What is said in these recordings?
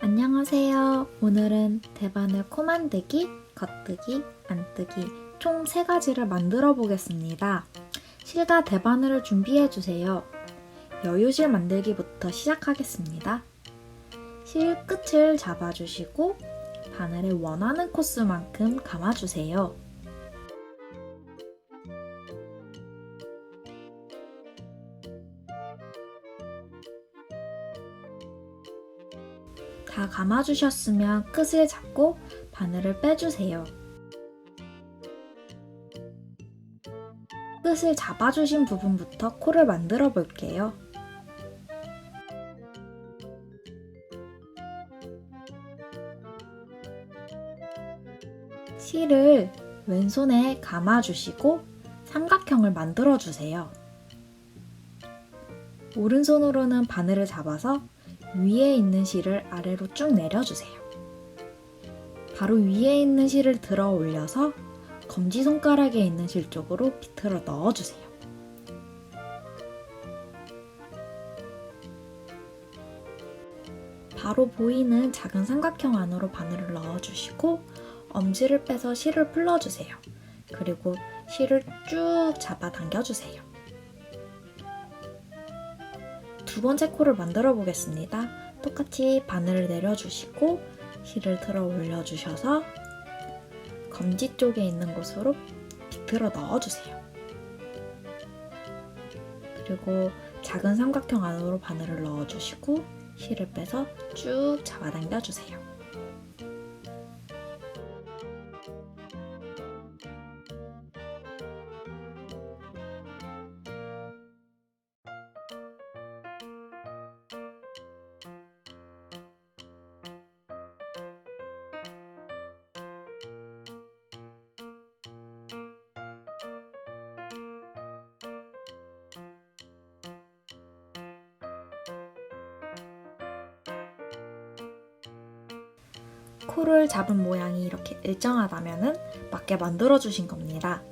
안녕하세요. 오늘은 대바늘 코 만들기, 겉뜨기, 안뜨기 총 3가지를 만들어 보겠습니다. 실과 대바늘을 준비해 주세요. 여유실 만들기부터 시작하겠습니다. 실 끝을 잡아주시고 바늘에 원하는 코스만큼 감아주세요. 다 감아주셨으면 끝을 잡고 바늘을 빼주세요. 끝을 잡아주신 부분부터 코를 만들어 볼게요. 실을 왼손에 감아주시고 삼각형을 만들어 주세요. 오른손으로는 바늘을 잡아서 위에 있는 실을 아래로 쭉 내려주세요. 바로 위에 있는 실을 들어 올려서 검지손가락에 있는 실 쪽으로 비틀어 넣어주세요. 바로 보이는 작은 삼각형 안으로 바늘을 넣어주시고 엄지를 빼서 실을 풀러주세요. 그리고 실을 쭉 잡아 당겨주세요. 두 번째 코를 만들어 보겠습니다. 똑같이 바늘을 내려주시고 실을 들어 올려주셔서 검지 쪽에 있는 곳으로 비틀어 넣어주세요. 그리고 작은 삼각형 안으로 바늘을 넣어주시고 실을 빼서 쭉 잡아당겨 주세요. 코를 잡은 모양이 이렇게 일정하다면 맞게 만들어 주신 겁니다.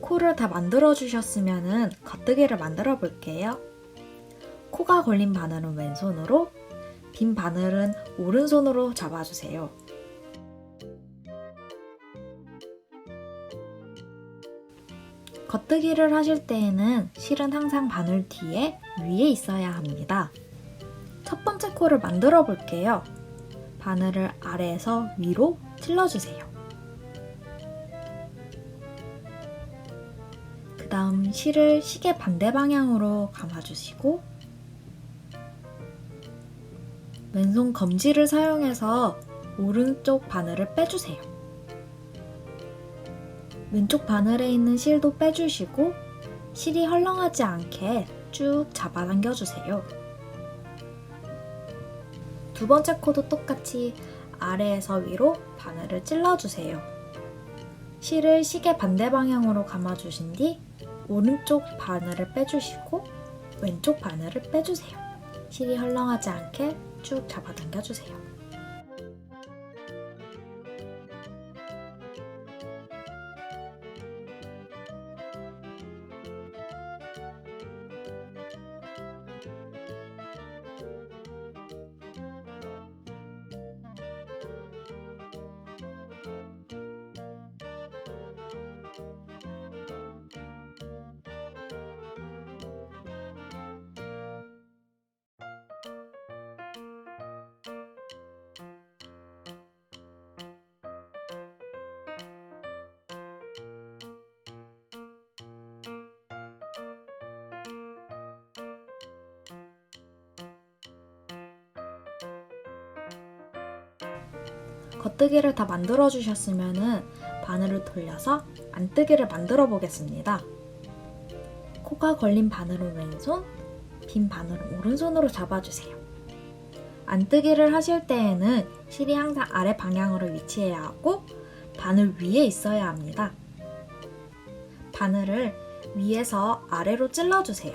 코를 다 만들어 주셨으면 겉뜨기를 만들어 볼게요. 코가 걸린 바늘은 왼손으로, 빈 바늘은 오른손으로 잡아주세요. 겉뜨기를 하실 때에는 실은 항상 바늘 뒤에 위에 있어야 합니다. 첫 번째 코를 만들어 볼게요. 바늘을 아래에서 위로 찔러주세요. 그 다음 실을 시계 반대 방향으로 감아주시고 왼손 검지를 사용해서 오른쪽 바늘을 빼주세요. 왼쪽 바늘에 있는 실도 빼주시고 실이 헐렁하지 않게 쭉 잡아당겨주세요. 두 번째 코도 똑같이 아래에서 위로 바늘을 찔러주세요. 실을 시계 반대 방향으로 감아주신 뒤 오른쪽 바늘을 빼주시고 왼쪽 바늘을 빼주세요. 실이 헐렁하지 않게 쭉 잡아당겨주세요. 겉뜨기를 다 만들어 주셨으면 바늘을 돌려서 안뜨기를 만들어 보겠습니다. 코가 걸린 바늘은 왼손, 빈 바늘은 오른손으로 잡아주세요. 안뜨기를 하실 때에는 실이 항상 아래 방향으로 위치해야 하고 바늘 위에 있어야 합니다. 바늘을 위에서 아래로 찔러주세요.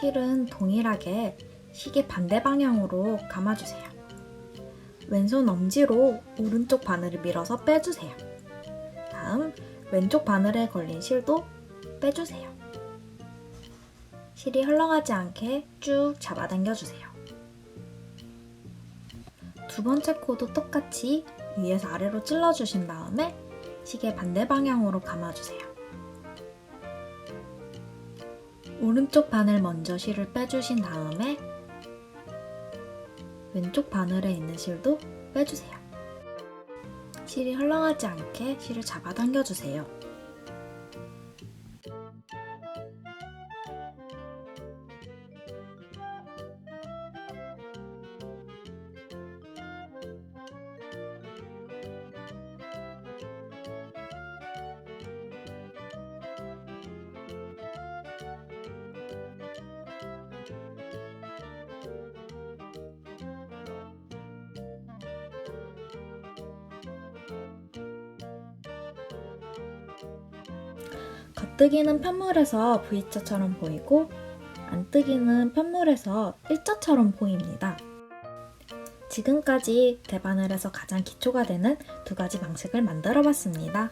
실은 동일하게 시계 반대 방향으로 감아주세요. 왼손 엄지로 오른쪽 바늘을 밀어서 빼주세요. 다음 왼쪽 바늘에 걸린 실도 빼주세요. 실이 흘러가지 않게 쭉 잡아당겨주세요. 두 번째 코도 똑같이 위에서 아래로 찔러주신 다음에 시계 반대 방향으로 감아주세요. 오른쪽 바늘 먼저 실을 빼주신 다음에 왼쪽 바늘에 있는 실도 빼주세요. 실이 흘러가지 않게 실을 잡아당겨주세요. 겉뜨기는 편물에서 V자처럼 보이고 안뜨기는 편물에서 일자처럼 보입니다. 지금까지 대바늘에서 가장 기초가 되는 두 가지 방식을 만들어 봤습니다.